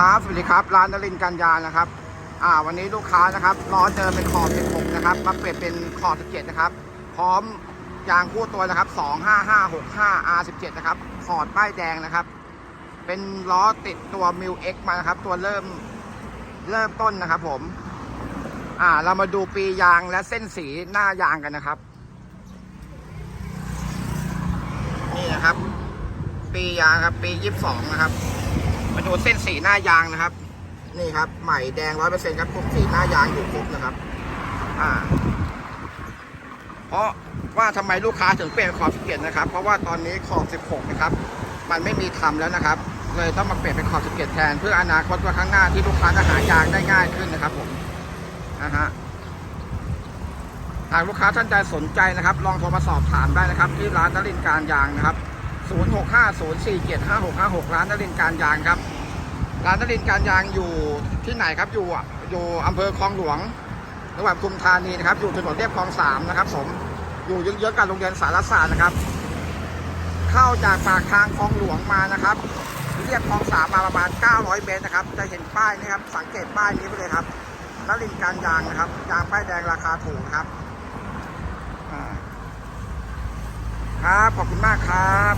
ครับ สวัสดีครับ ร้านนรินกันยานะครับ อ่า วันนี้ลูกค้านะครับล้อเดิมเป็นขอบ16นะครับ มาเปลี่ยนเป็นขอบ17นะครับ พร้อมยางคู่ตัวนะครับ 25565 R17 นะครับ ขอดป้ายแดงนะครับ เป็นล้อติดตัว m ิ l X มานะครับ ตัวเริ่มเริ่มต้นนะครับผม อ่า เรามาดูปียางและเส้นสีหน้ายางกันนะครับ นี่นะครับ ปียางครับ ปี 22 นะครับ มาดูเส้นสีหน้ายางนะครับ นี่ครับ ใหม่แดงร้อยเปอร์เซ็นต์ครับครบสีหน้ายางอยู่ครบนะครับ อ่า เพราะว่าทำไมลูกค้าถึงเปลี่ยนขอบ17นะครับ เพราะว่าตอนนี้ขอบ16นะครับ มันไม่มีทำแล้วนะครับ เลยต้องมาเปลี่ยนเป็นขอบ17แทน เพื่ออนาคตว่าข้างหน้าที่ลูกค้าจะหายางได้ง่ายขึ้นนะครับผมนะฮะหากลูกค้าท่านใดสนใจนะครับ ลองโทรมาสอบถามได้นะครับ ที่ร้านนรินทร์การยางนะครับ 0650475656 ร้านนรินการยางครับ ร้านนรินการยางอยู่ที่ไหนครับอยู่อะอยู่อำเภอคลองหลวงจังหวัดปทุมธานีนะครับ อยู่ถนนเรียบคลองสามนะครับผมอยู่เยอะๆกับโรงเรียนสารศาสตร์นะครับ เข้าจากปากทางคลองหลวงมานะครับเรียบคลองสามมาประมาณ 900 เมตรนะครับ จะเห็นป้ายนะครับ สังเกตป้ายนี้ไปเลยครับนรินการยางนะครับยางป้ายแดงราคาถูกนะครับอ่า ครับ ขอบคุณมากครับ